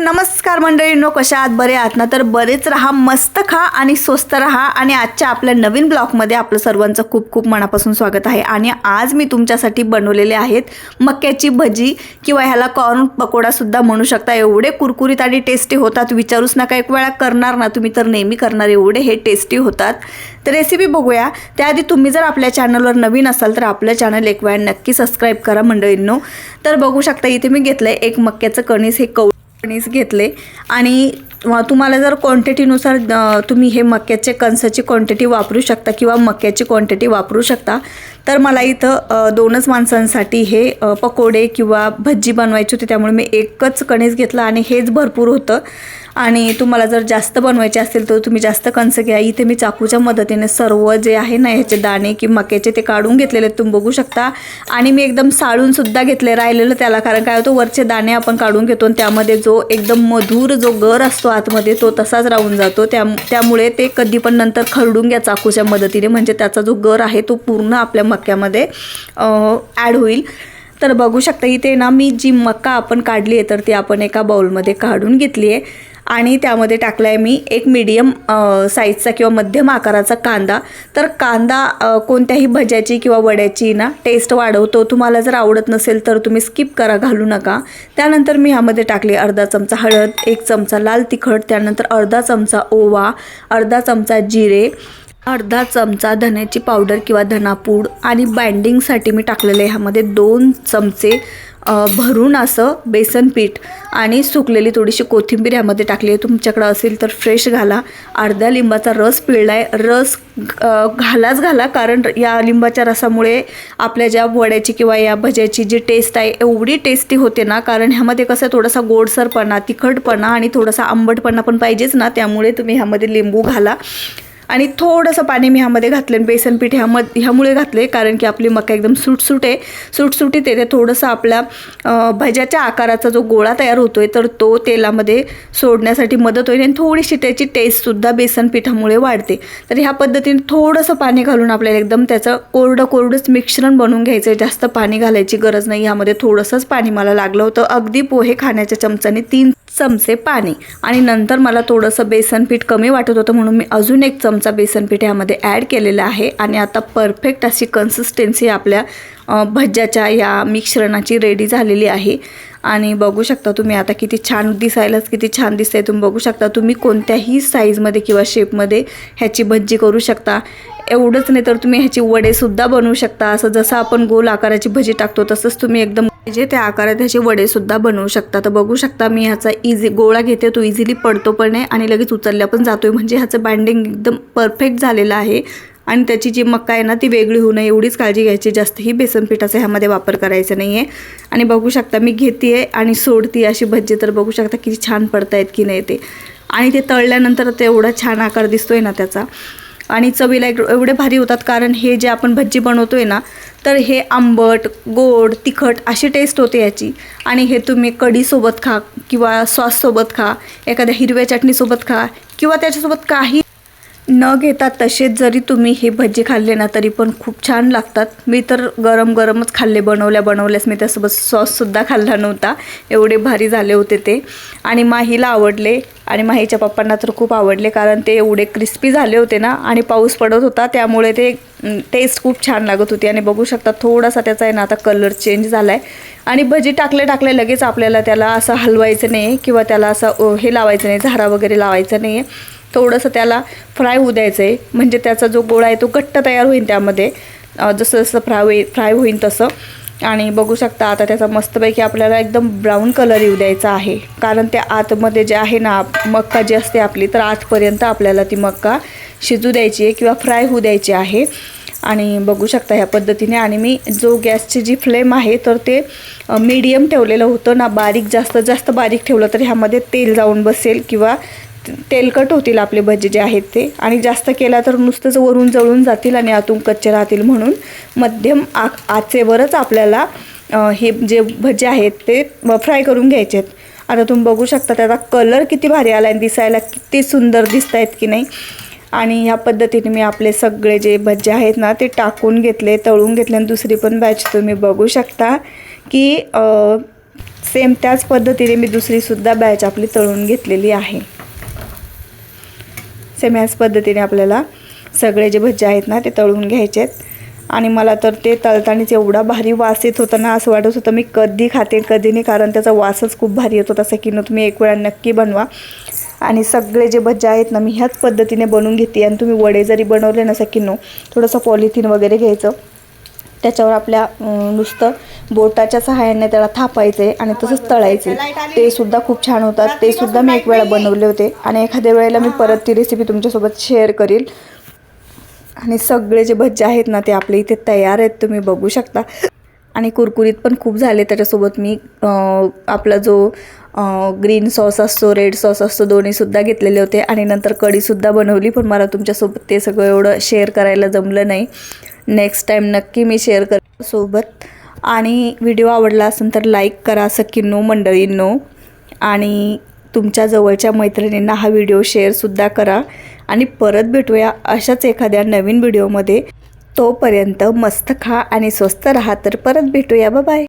नमस्कार मंडळींनो कशा आहात? बरे आहात ना? तर बरेच राहा मस्त खा आणि स्वस्त राहा. आणि आजच्या आपल्या नवीन ब्लॉगमध्ये आपलं सर्वांचं खूप खूप मनापासून स्वागत आहे. आणि आज मी तुमच्यासाठी बनवलेले आहेत मक्याची भजी किंवा ह्याला कॉर्न पकोडासुद्धा म्हणू शकता. एवढे कुरकुरीत आणि टेस्टी होतात. विचारूच नका एक वेळा करणार ना तुम्ही तर नेहमी करणार. एवढे हे टेस्टी होतात. तर रेसिपी बघूया. त्याआधी तुम्ही जर आपल्या चॅनलवर नवीन असाल तर आपलं चॅनल एक वेळा नक्की सबस्क्राईब करा मंडळींनो. तर बघू शकता इथे मी घेतलं आहे एक मक्याचं कणीस. हे कौ कणीस घेतले. आणि तुम्हाला जर क्वांटिटीनुसार तुम्ही हे मक्याचे कणसाची क्वांटिटी वापरू शकता किंवा मक्याची क्वांटिटी वापरू शकता तर मला इथं दोनच माणसांसाठी हे पकोडे किंवा भज्जी बनवायची होती. त्यामुळे मी एकच कणीस घेतला आणि हेच भरपूर होतं. आणि तुम्हाला जर जास्त बनवायचे असेल तर तुम्ही जास्त कणसं घ्या. इथे मी चाकूच्या मदतीने सर्व जे आहे ना ह्याचे दाणे की मक्याचे ते काढून घेतलेले तुम्ही बघू शकता. आणि मी एकदम साळून सुद्धा घेतले राहिलेलं त्याला कारण काय होतं वरचे दाणे आपण काढून घेतो आणि त्यामध्ये जो एकदम मधुर जो गर असतो आतमध्ये तो तसाच राहून जातो. त्या त्यामुळे ते कधी पण नंतर खरडून घ्या चाकूच्या मदतीने. म्हणजे त्याचा जो गर आहे तो पूर्ण आपल्या मक्यामध्ये ॲड होईल. तर बघू शकता इथे ना मी जी मका आपण काढली आहे तर ती आपण एका बाउलमध्ये काढून घेतली आहे. आणि त्यामध्ये टाकला आहे मी एक मीडियम साईजचा किंवा मध्यम आकाराचा कांदा. तर कांदा कोणत्याही भज्याची किंवा वड्याची ना टेस्ट वाढवतो. तुम्हाला जर आवडत नसेल तर तुम्ही स्किप करा घालू नका. त्यानंतर मी ह्यामध्ये टाकले अर्धा चमचा हळद एक चमचा लाल तिखट त्यानंतर अर्धा चमचा ओवा अर्धा चमचा जिरे अर्धा चमचा धण्याची पावडर किंवा धनापूड आणि बाइंडिंगसाठी मी टाकलेलं आहे. ह्यामध्ये दोन चमचे भरून असं बेसन पीठ आणि सुकलेली थोडीशी कोथिंबीर ह्यामध्ये टाकली आहे. तुमच्याकडं असेल तर फ्रेश घाला. अर्ध्या लिंबाचा रस पिळला आहे रस घालाच घाला कारण या लिंबाच्या रसामुळे आपल्या ज्या वड्याची किंवा या भज्याची जी टेस्ट आहे एवढी टेस्टी होते ना कारण ह्यामध्ये कसं थोडासा गोडसरपणा तिखटपणा आणि थोडासा आंबटपणा पण पाहिजेच ना त्यामुळे तुम्ही ह्यामध्ये लिंबू घाला. आणि थोडंसं पाणी मी ह्यामध्ये घातलं आणि बेसन पीठ ह्याम ह्यामुळे घातले कारण की आपली मका एकदम सुटसुट आहे सुटसुटीत येते. थोडंसं आपल्या भज्याच्या आकाराचा जो गोळा तयार होतो आहे तर तो तेलामध्ये सोडण्यासाठी मदत होईल आणि थोडीशी त्याची टेस्टसुद्धा बेसन पिठामुळे वाढते. तर ह्या पद्धतीने थोडंसं पाणी घालून आपल्याला एकदम त्याचं कोरडं कोरडंच मिश्रण बनवून घ्यायचं आहे जास्त पाणी घालायची गरज नाही. ह्यामध्ये थोडंसंच पाणी मला लागलं होतं. अगदी पोहे खाण्याच्या चमच्याने तीन चमचे पाणी. आणि नंतर मला थोडंसं बेसन पीठ कमी वाटत होतं म्हणून मी अजून एक चमचा बेसन पीठ यामध्ये ॲड केलेलं आहे. आणि आता परफेक्ट अशी कन्सिस्टन्सी आपल्या भज्याच्या या मिश्रणाची रेडी झालेली आहे. आणि बघू शकता तुम्ही आता किती छान दिसायलाच किती छान दिसतंय. तुम्ही बघू शकता तुम्ही कोणत्याही साईजमध्ये किंवा शेपमध्ये ह्याची भज्जी करू शकता. एवढंच नाही तर तुम्ही ह्याची वडेसुद्धा बनवू शकता. असं जसं आपण गोल आकाराची भजी टाकतो तसंच तुम्ही एकदम जे त्या आकारात ह्याचे वडेसुद्धा बनवू शकता. तर बघू शकता मी ह्याचा इझी गोळा घेते. तो इझिली पडतो पण आहे आणि लगेच उचलल्या पण जातोय. म्हणजे ह्याचं बाइंडिंग एकदम परफेक्ट झालेलं आहे. आणि त्याची जी मका आहे ना ती वेगळी होऊ नये. एवढीच काळजी घ्यायची. जास्तही बेसन पिठाचा ह्यामध्ये वापर करायचा नाही आहे आणि बघू शकता मी घेते आहे आणि सोडते अशी भज्जी तर बघू शकता किती छान पडतायत की नाही ते. आणि ते तळल्यानंतर ते एवढा छान आकार दिसतोय ना त्याचा. आणि चवीला एक एवढे भारी होतात कारण हे जे आपण भज्जी बनवतोय ना तर हे आंबट गोड तिखट अशी टेस्ट होते याची. आणि हे तुम्ही कढीसोबत खा किंवा सॉससोबत खा एखाद्या हिरव्या चटणीसोबत खा किंवा त्याच्यासोबत काही न घेता तसेच जरी तुम्ही हे भजी खाल्ले ना तरी पण खूप छान लागतात. मी तर गरम गरमच खाल्ले बनवल्या बनवल्यास मी त्यासोबत सॉससुद्धा खाल्ला नव्हता. एवढे भारी झाले होते ते. आणि माहीला आवडले. आणि माहीच्या पप्पांना तर खूप आवडले कारण ते एवढे क्रिस्पी झाले होते ना आणि पाऊस पडत होता त्यामुळे ते टेस्ट खूप छान लागत होती. आणि बघू शकता थोडासा त्याचा आहे ना आता कलर चेंज झाला आहे आणि भजी टाकले टाकले लगेच आपल्याला त्याला असं हलवायचं नाही किंवा त्याला असं हे लावायचं नाही झारा वगैरे लावायचं नाही आहे थोडंसं त्याला फ्राय होऊ द्यायचं आहे म्हणजे त्याचा जो गोळा आहे तो घट्ट तयार होईल त्यामध्ये. जसं जसं फ्राय होईल फ्राय होईल तसं. आणि बघू शकता आता त्याचा मस्तपैकी आपल्याला एकदम ब्राऊन कलर येऊ द्यायचा आहे. कारण त्या आतमध्ये जे आहे ना मक्का जी असते आपली तर आतपर्यंत आपल्याला ती मक्का शिजू द्यायची आहे किंवा फ्राय होऊ द्यायची आहे. आणि बघू शकता ह्या पद्धतीने. आणि मी जो गॅसची जी फ्लेम आहे तर ते मीडियम ठेवलेलं होतं ना बारीक जास्त जास्त बारीक ठेवलं तर ह्यामध्ये तेल जाऊन बसेल किंवा तेलकट होतील आपले भजे जे आहेत ते. आणि जास्त केला तर नुसतंच वरून जळून जातील आणि आतून कच्चे राहतील म्हणून मध्यम आ आचेवरच आपल्याला हे जे भजे आहेत ते फ्राय करून घ्यायचे आहेत आता तुम्ही बघू शकता त्याचा कलर किती भारी आला आहे दिसायला किती सुंदर दिसत आहेत की नाही. आणि ह्या पद्धतीने मी आपले सगळे जे भज्जे आहेत ना ते टाकून घेतले तळून घेतले आणि दुसरी पण बॅच तुम्ही बघू शकता की सेम त्याच पद्धतीने मी दुसरीसुद्धा बॅच आपली तळून घेतलेली आहे. सेम ह्याच पद्धतीने आपल्याला सगळे जे भज्जे आहेत ना ते तळून घ्यायचे आहेत. आणि मला तर ते तळतानीच एवढा भारी वास येत होता ना असं वाटत होतं मी कधी खाते कधी नाही कारण त्याचा वासच खूप भारी येत होता. सकीनो तुम्ही एक वेळा नक्की बनवा. आणि सगळे जे भज्जे आहेत ना मी ह्याच पद्धतीने बनवून घेते. आणि तुम्ही वडे जरी बनवले ना सकीनो थोडंसं पॉलिथिन वगैरे घ्यायचं. त्याच्यावर आपल्या नुसतं बोटाच्या सहाय्याने त्याला थापायचे आणि तसंच तळायचे. ते सुद्धा खूप छान होतात. ते सुद्धा मी एक वेळा बनवले होते. आणि एखाद्या वेळेला मी परत ती रेसिपी तुमच्यासोबत शेअर करील. आणि सगळे जे भज्जे आहेत ना ते आपले इथे तयार आहेत. तुम्ही बघू शकता. आणि कुरकुरीत पण खूप झाले. त्याच्यासोबत मी आपला जो ग्रीन सॉस असतो रेड सॉस असतो दोन्हीसुद्धा घेतलेले होते. आणि नंतर कढीसुद्धा बनवली. पण मला तुमच्यासोबत ते सगळं एवढं शेअर करायला जमलं नाही. नेक्स्ट टाईम नक्की मी शेअर कर सोबत आणि व्हिडिओ आवडला असेल तर लाईक करा सख्खींनो मंडळींनो आणि तुमच्या जवळच्या मैत्रिणींना हा व्हिडिओ शेअरसुद्धा करा. आणि परत भेटूया अशाच एखाद्या नवीन व्हिडिओमध्ये तोपर्यंत मस्त खा आणि स्वस्त राहा तर परत भेटूया. बाय